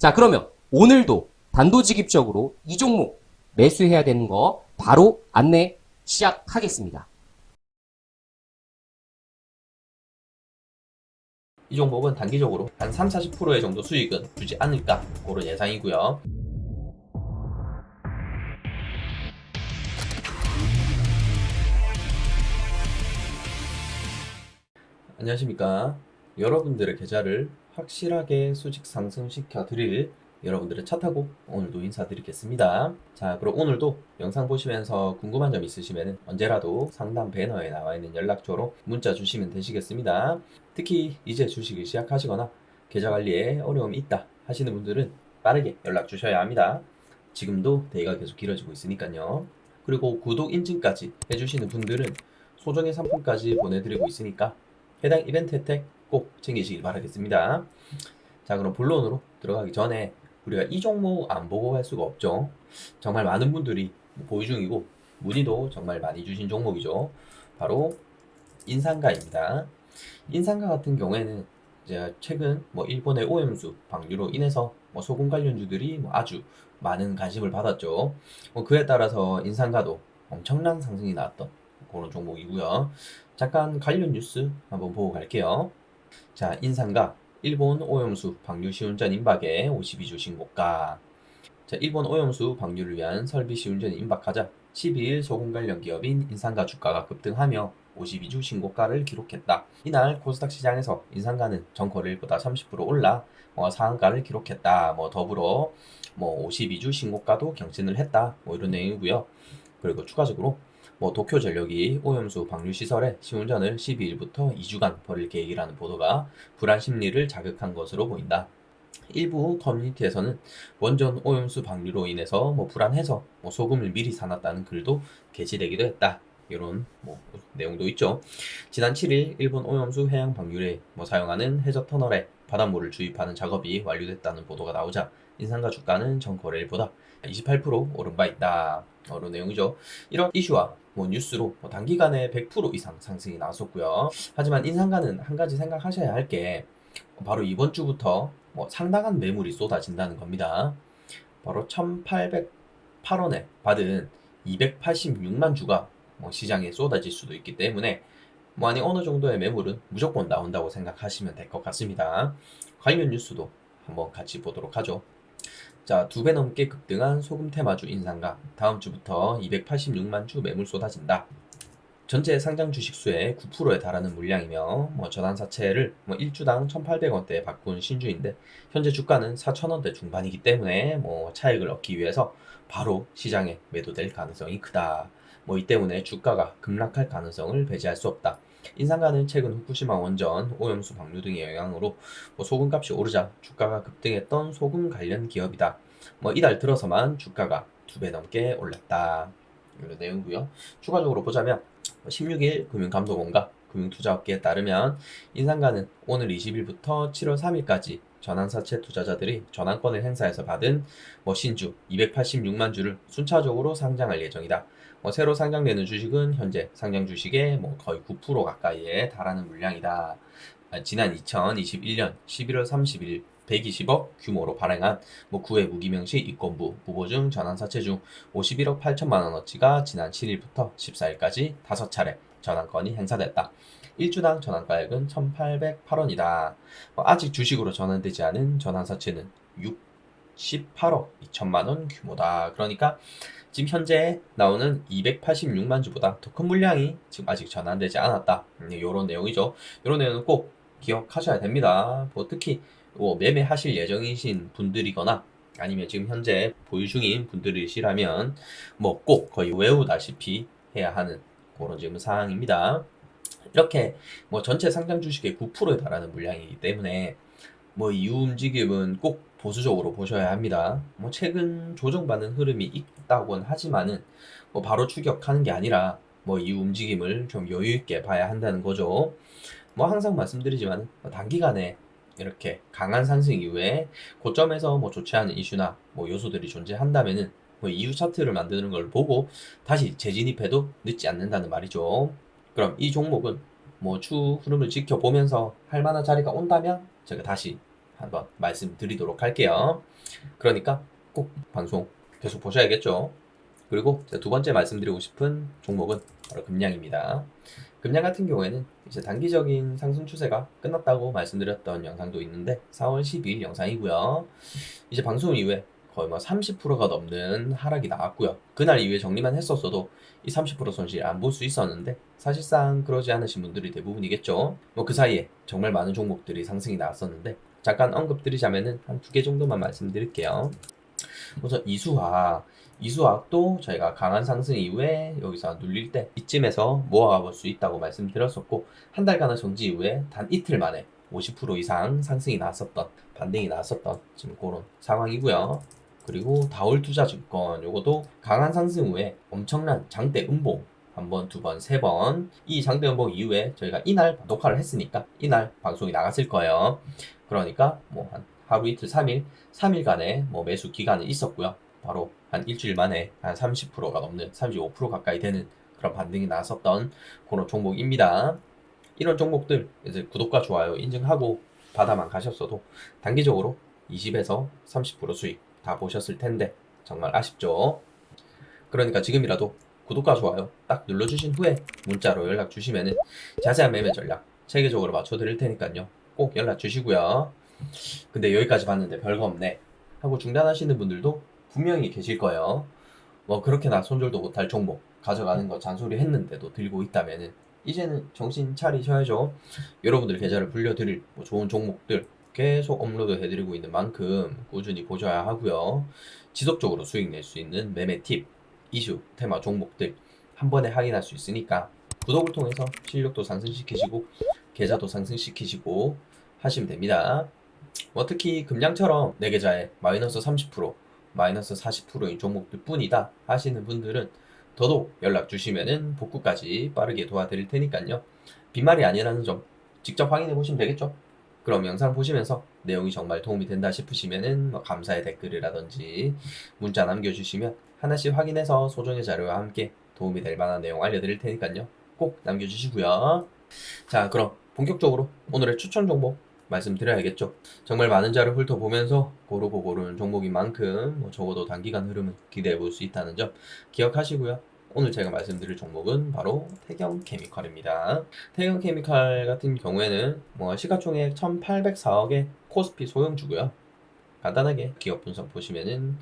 자 그러면 오늘도 단도직입적으로 이 종목 매수해야 되는 거 바로 안내 시작하겠습니다. 이 종목은 단기적으로 한 3, 40%의 정도 수익은 주지 않을까 그런 예상이고요. 안녕하십니까. 여러분들의 계좌를 확실하게 수직 상승시켜 드릴 여러분들의 차 타고 오늘도 인사드리겠습니다. 자, 그럼 오늘도 영상 보시면서 궁금한 점 있으시면 언제라도 상담 배너에 나와 있는 연락처로 문자 주시면 되시겠습니다. 특히 이제 주식을 시작하시거나 계좌 관리에 어려움이 있다 하시는 분들은 빠르게 연락 주셔야 합니다. 지금도 대기가 계속 길어지고 있으니까요. 그리고 구독 인증까지 해주시는 분들은 소정의 상품까지 보내드리고 있으니까 해당 이벤트 혜택 꼭 챙기시길 바라겠습니다. 자, 그럼 본론으로 들어가기 전에 우리가 이 종목 안 보고 할 수가 없죠. 정말 많은 분들이 보유 중이고 문의도 정말 많이 주신 종목이죠. 바로 인상가입니다. 인상가 같은 경우에는 이제 최근 뭐 일본의 오염수 방류로 인해서 뭐 소금 관련주들이 뭐 아주 많은 관심을 받았죠. 뭐 그에 따라서 인상가도 엄청난 상승이 나왔던 그런 종목이고요. 잠깐 관련 뉴스 한번 보고 갈게요. 자, 인상가 일본 오염수 방류 시운전 임박에 52주 신고가. 자, 일본 오염수 방류를 위한 설비 시운전이 임박하자 12일 소금 관련 기업인 인상가 주가가 급등하며 52주 신고가를 기록했다. 이날 코스닥 시장에서 인상가는 전거래일보다 30% 올라 어, 상한가를 기록했다. 뭐 더불어 뭐 52주 신고가도 경신을 했다. 뭐 이런 내용이고요. 그리고 추가적으로 뭐 도쿄 전력이 오염수 방류 시설에 시운전을 12일부터 2주간 벌일 계획이라는 보도가 불안 심리를 자극한 것으로 보인다. 일부 커뮤니티에서는 원전 오염수 방류로 인해서 뭐 불안해서 뭐 소금을 미리 사놨다는 글도 게시되기도 했다. 이런 뭐 내용도 있죠. 지난 7일 일본 오염수 해양 방류에 뭐 사용하는 해저 터널에 바닷물을 주입하는 작업이 완료됐다는 보도가 나오자 인상가 주가는 전 거래일보다 28% 오른 바 있다. 이런 내용이죠. 이런 이슈와 뭐 뉴스로 뭐 단기간에 100% 이상 상승이 나왔었고요. 하지만 인상가는 한 가지 생각하셔야 할 게 바로 이번 주부터 뭐 상당한 매물이 쏟아진다는 겁니다. 바로 1,808원에 받은 286만 주가 뭐 시장에 쏟아질 수도 있기 때문에 뭐 아니 어느 정도의 매물은 무조건 나온다고 생각하시면 될 것 같습니다. 관련 뉴스도 한번 같이 보도록 하죠. 자, 두 배 넘게 급등한 소금 테마주 인상가. 다음 주부터 286만 주 매물 쏟아진다. 전체 상장 주식 수의 9%에 달하는 물량이며 뭐 전환사채를 뭐 1주당 1,800원대에 바꾼 신주인데 현재 주가는 4,000원대 중반이기 때문에 뭐 차익을 얻기 위해서 바로 시장에 매도될 가능성이 크다. 뭐 이 때문에 주가가 급락할 가능성을 배제할 수 없다. 인상가는 최근 후쿠시마 원전 오염수 방류 등의 영향으로 뭐 소금값이 오르자 주가가 급등했던 소금 관련 기업이다. 뭐 이달 들어서만 주가가 두 배 넘게 올랐다. 이런 내용이고요. 추가적으로 보자면 16일 금융감독원과 금융투자업계에 따르면 인상가는 오늘 20일부터 7월 3일까지 전환사채 투자자들이 전환권을 행사해서 받은 뭐 신주 286만 주를 순차적으로 상장할 예정이다. 뭐 새로 상장되는 주식은 현재 상장 주식의 뭐 거의 9% 가까이에 달하는 물량이다. 아, 지난 2021년 11월 30일 120억 규모로 발행한 뭐 구의 무기명시 이권부 무보증 전환사채 중 51억 8천만 원어치가 지난 7일부터 14일까지 5차례 전환권이 행사됐다. 1주당 전환가액은 1,808원이다. 아직 주식으로 전환되지 않은 전환사채는 68억 2천만 원 규모다. 그러니까 지금 현재 나오는 286만 주보다 더 큰 물량이 지금 아직 전환되지 않았다. 이런 내용이죠. 이런 내용은 꼭 기억하셔야 됩니다. 뭐 특히 뭐 매매하실 예정이신 분들이거나 아니면 지금 현재 보유 중인 분들이시라면 뭐 꼭 거의 외우다시피 해야 하는 그런 지금 사항입니다. 이렇게 뭐 전체 상장 주식의 9%에 달하는 물량이기 때문에 뭐 이후 움직임은 꼭 보수적으로 보셔야 합니다. 뭐 최근 조정받는 흐름이 있다곤 하지만은 뭐 바로 추격하는 게 아니라 뭐 이후 움직임을 좀 여유 있게 봐야 한다는 거죠. 뭐 항상 말씀드리지만 뭐 단기간에 이렇게 강한 상승 이후에 고점에서 뭐 좋지 않은 이슈나 뭐 요소들이 존재한다면은 뭐 이후 차트를 만드는 걸 보고 다시 재진입해도 늦지 않는다는 말이죠. 그럼 이 종목은 뭐추 흐름을 지켜보면서 할 만한 자리가 온다면 제가 다시 한번 말씀드리도록 할게요. 그러니까 꼭 방송 계속 보셔야겠죠. 그리고 두 번째 말씀드리고 싶은 종목은 바로 금량입니다. 금량 같은 경우에는 이제 단기적인 상승 추세가 끝났다고 말씀드렸던 영상도 있는데 4월 12일 영상이고요. 이제 방송 이후에 거의 뭐 30%가 넘는 하락이 나왔고요. 그날 이후에 정리만 했었어도 이 30% 손실 안 볼 수 있었는데 사실상 그러지 않으신 분들이 대부분이겠죠. 뭐 그 사이에 정말 많은 종목들이 상승이 나왔었는데 잠깐 언급드리자면은 한 두 개 정도만 말씀드릴게요. 우선 이수화 이수화학도 저희가 강한 상승 이후에 여기서 눌릴 때 이쯤에서 모아가 볼 수 있다고 말씀드렸었고 한 달간의 정지 이후에 단 이틀 만에 50% 이상 상승이 나왔었던 반등이 나왔었던 지금 그런 상황이고요. 그리고 다올투자 증권 요것도 강한 상승 후에 엄청난 장대 음봉 한 번, 두 번, 세 번. 이 장대 음봉 이후에 저희가 이날 녹화를 했으니까 이날 방송이 나갔을 거예요. 그러니까 뭐 한 하루 이틀 3일, 3일간의 뭐 매수 기간이 있었고요. 바로 한 일주일 만에 한 30%가 넘는 35% 가까이 되는 그런 반등이 나왔었던 그런 종목입니다. 이런 종목들 이제 구독과 좋아요 인증하고 받아만 가셨어도 단기적으로 20에서 30% 수익 다 보셨을 텐데 정말 아쉽죠. 그러니까 지금이라도 구독과 좋아요 딱 눌러주신 후에 문자로 연락 주시면은 자세한 매매 전략 체계적으로 맞춰드릴 테니까요. 꼭 연락 주시고요. 근데 여기까지 봤는데 별거 없네 하고 중단하시는 분들도 분명히 계실 거예요. 뭐 그렇게나 손절도 못할 종목 가져가는 거 잔소리 했는데도 들고 있다면은 이제는 정신 차리셔야죠. 여러분들 계좌를 불려드릴 뭐 좋은 종목들 계속 업로드 해드리고 있는 만큼 꾸준히 보셔야 하고요. 지속적으로 수익 낼 수 있는 매매 팁, 이슈, 테마 종목들 한 번에 확인할 수 있으니까 구독을 통해서 실력도 상승시키시고 계좌도 상승시키시고 하시면 됩니다. 뭐 특히 금량처럼 내 계좌에 마이너스 30%, 마이너스 40%인 종목들 뿐이다 하시는 분들은 더더욱 연락 주시면은 복구까지 빠르게 도와드릴 테니까요. 빈말이 아니라는 점 직접 확인해 보시면 되겠죠. 그럼 영상 보시면서 내용이 정말 도움이 된다 싶으시면은 뭐 감사의 댓글이라든지 문자 남겨주시면 하나씩 확인해서 소정의 자료와 함께 도움이 될 만한 내용 알려드릴 테니까요. 꼭 남겨주시고요. 자, 그럼 본격적으로 오늘의 추천 종목 말씀드려야겠죠. 정말 많은 자료 훑어보면서 고르고 고르는 종목인 만큼 뭐 적어도 단기간 흐름은 기대해 볼 수 있다는 점 기억하시고요. 오늘 제가 말씀드릴 종목은 바로 태경 케미칼입니다. 태경 케미칼 같은 경우에는 뭐 시가총액 1,804억의 코스피 소형주고요. 간단하게 기업 분석 보시면은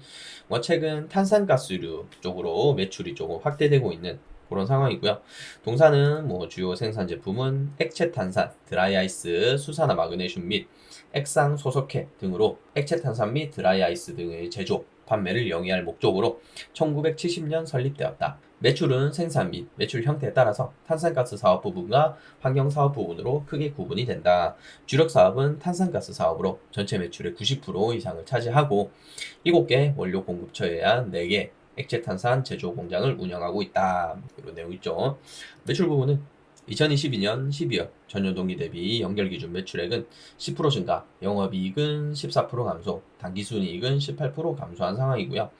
뭐 최근 탄산가스류 쪽으로 매출이 조금 확대되고 있는 그런 상황이고요. 동사는 뭐 주요 생산 제품은 액체 탄산, 드라이 아이스, 수산화 마그네슘 및 액상 소석해 등으로 액체 탄산 및 드라이 아이스 등의 제조, 판매를 영위할 목적으로 1970년 설립되었다. 매출은 생산 및 매출 형태에 따라서 탄산가스 사업 부분과 환경 사업 부분으로 크게 구분이 된다. 주력 사업은 탄산가스 사업으로 전체 매출의 90% 이상을 차지하고 7개 원료 공급처에 한 4개 액체 탄산 제조 공장을 운영하고 있다. 이런 내용 있죠. 매출 부분은 2022년 12월 전년 동기 대비 연결 기준 매출액은 10% 증가, 영업이익은 14% 감소, 당기순이익은 18% 감소한 상황이고요.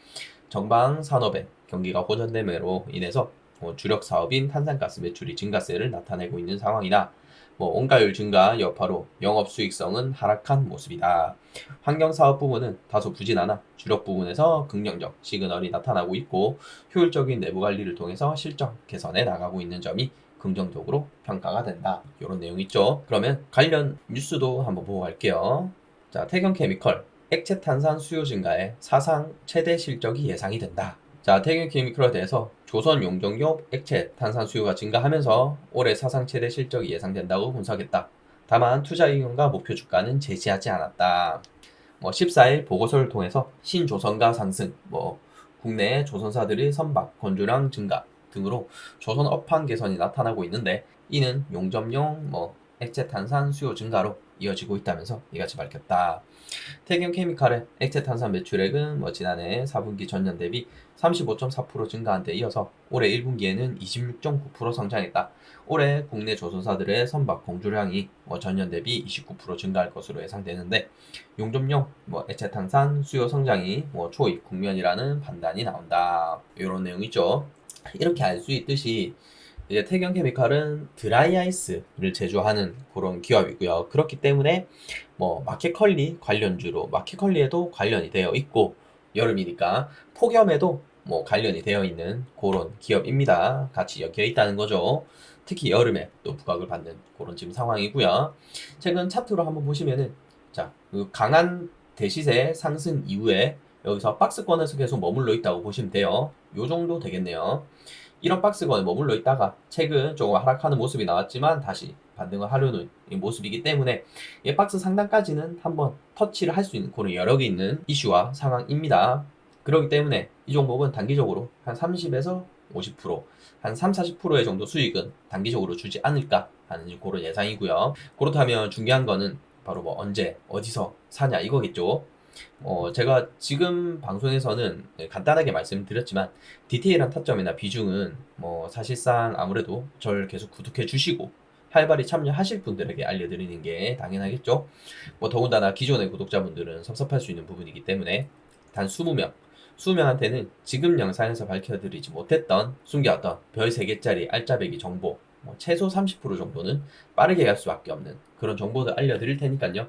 정방 산업의 경기가 호전됨으로 인해서 뭐 주력 사업인 탄산가스 매출이 증가세를 나타내고 있는 상황이다. 뭐 원가율 증가 여파로 영업 수익성은 하락한 모습이다. 환경 사업 부분은 다소 부진하나 주력 부분에서 긍정적 시그널이 나타나고 있고 효율적인 내부 관리를 통해서 실적 개선해 나가고 있는 점이 긍정적으로 평가가 된다. 이런 내용 있죠. 그러면 관련 뉴스도 한번 보고 갈게요. 자, 태경 케미컬 액체 탄산 수요 증가에 사상 최대 실적이 예상이 된다. 자, 태경 케미컬에 대해서 조선 용접용 액체 탄산 수요가 증가하면서 올해 사상 최대 실적이 예상된다고 분석했다. 다만 투자 의견과 목표 주가는 제시하지 않았다. 뭐 14일 보고서를 통해서 신조선가 상승, 뭐 국내 조선사들의 선박 건조량 증가 등으로 조선 업황 개선이 나타나고 있는데 이는 용접용 뭐 액체 탄산 수요 증가로 이어지고 있다면서 이같이 밝혔다. 태경 케미칼의 액체 탄산 매출액은 뭐 지난해 4분기 전년 대비 35.4% 증가한 데 이어서 올해 1분기에는 26.9% 성장했다. 올해 국내 조선사들의 선박 공주량이 뭐 전년 대비 29% 증가할 것으로 예상되는데 용접용 뭐 액체 탄산 수요 성장이 뭐 초입 국면이라는 판단이 나온다. 이런 내용이죠. 이렇게 알 수 있듯이 이제 태경 케미칼은 드라이 아이스를 제조하는 그런 기업이고요. 그렇기 때문에 뭐 마켓컬리 관련주로 마켓컬리에도 관련이 되어 있고 여름이니까 폭염에도 뭐 관련이 되어 있는 그런 기업입니다. 같이 엮여 있다는 거죠. 특히 여름에 또 부각을 받는 그런 지금 상황이고요. 최근 차트로 한번 보시면은 자, 그 강한 대시세 상승 이후에 여기서 박스권에서 계속 머물러 있다고 보시면 돼요. 요 정도 되겠네요. 이런 박스권에 머물러 있다가 최근 조금 하락하는 모습이 나왔지만 다시 반등을 하려는 이 모습이기 때문에 이 박스 상단까지는 한번 터치를 할 수 있는 그런 여력이 있는 이슈와 상황입니다. 그렇기 때문에 이 종목은 단기적으로 한 30에서 50%, 한 3, 40%의 정도 수익은 단기적으로 주지 않을까 하는 그런 예상이고요. 그렇다면 중요한 거는 바로 뭐 언제, 어디서 사냐 이거겠죠. 어, 제가 지금 방송에서는 간단하게 말씀드렸지만 디테일한 타점이나 비중은 뭐 사실상 아무래도 저를 계속 구독해 주시고 활발히 참여하실 분들에게 알려드리는 게 당연하겠죠. 뭐 더군다나 기존의 구독자분들은 섭섭할 수 있는 부분이기 때문에 단 20명 수명한테는 지금 영상에서 밝혀드리지 못했던 숨겨왔던 별 3개짜리 알짜배기 정보 뭐 최소 30% 정도는 빠르게 갈 수밖에 없는 그런 정보들 알려드릴 테니까요.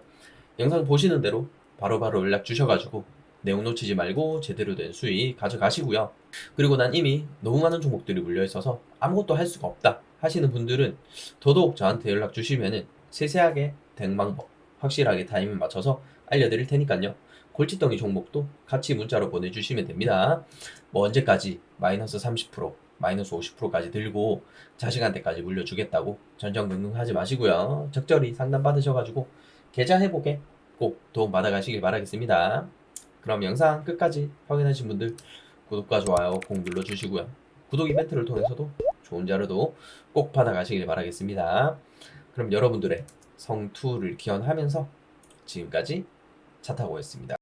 영상 보시는 대로 바로바로 연락 주셔가지고 내용 놓치지 말고 제대로 된 수익 가져가시고요. 그리고 난 이미 너무 많은 종목들이 물려 있어서 아무것도 할 수가 없다 하시는 분들은 더더욱 저한테 연락 주시면은 세세하게 된 방법 확실하게 타이밍 맞춰서 알려드릴 테니까요. 골칫덩이 종목도 같이 문자로 보내주시면 됩니다. 뭐 언제까지 마이너스 30% 마이너스 50%까지 들고 자식한테까지 물려주겠다고 전전긍긍하지 마시고요. 적절히 상담 받으셔가지고 계좌 회복에 꼭 도움 받아가시길 바라겠습니다. 그럼 영상 끝까지 확인하신 분들 구독과 좋아요 꼭 눌러주시고요. 구독 이벤트를 통해서도 좋은 자료도 꼭 받아가시길 바라겠습니다. 그럼 여러분들의 성투를 기원하면서 지금까지 차 타고 였습니다.